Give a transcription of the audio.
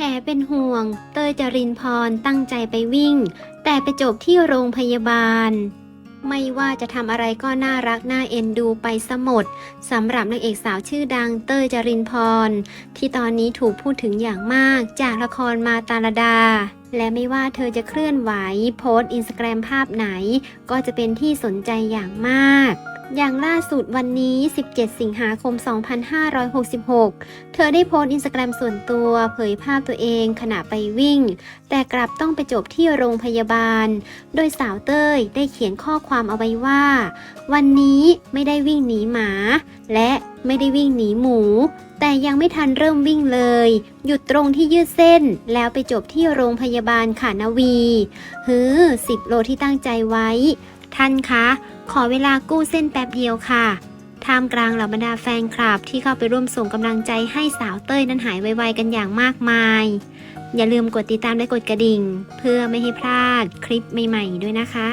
แหเป็นห่วง เตยจรินพรตั้งใจไปวิ่ง แต่ไปจบที่โรงพยาบาล ไม่ว่าจะทำอะไรก็น่ารักน่าเอ็นดูไปสมดสำหรับนางเอกสาวชื่อดังเตยจรินพร ที่ตอนนี้ถูกพูดถึงอย่างมากจากละครมาตาลดา และไม่ว่าเธอจะเคลื่อนไหวโพสต์อินสตาแกรมภาพไหน ก็จะเป็นที่สนใจอย่างมาก อย่างล่าสุดวันนี้ 17 สิงหาคม 2566 เธอได้โพสต์อินสตาแกรมส่วนตัวเผยภาพตัวเองขณะไปวิ่ง แต่กลับต้องไปจบที่โรงพยาบาล โดยสาวเต้ยได้เขียนข้อความเอาไว้ว่า วันนี้ไม่ได้วิ่งหนีหมา และไม่ได้วิ่งหนีหมู แต่ยังไม่ทันเริ่มวิ่งเลย หยุดตรงที่ยืดเส้น แล้วไปจบที่โรงพยาบาลขานาวี ฮือ10โลที่ตั้งใจไว้ ท่านคะ ขอเวลากู้เส้นแป๊บเดียวค่ะท่ามกลางเหล่าบรรดาแฟนคลับ ที่เข้าไปร่วมส่งกำลังใจให้สาวเต้ยนั้นหายไวๆกันอย่างมากมาย อย่าลืมกดติดตามและกดกระดิ่ง เพื่อไม่ให้พลาดคลิปใหม่ๆด้วยนะคะ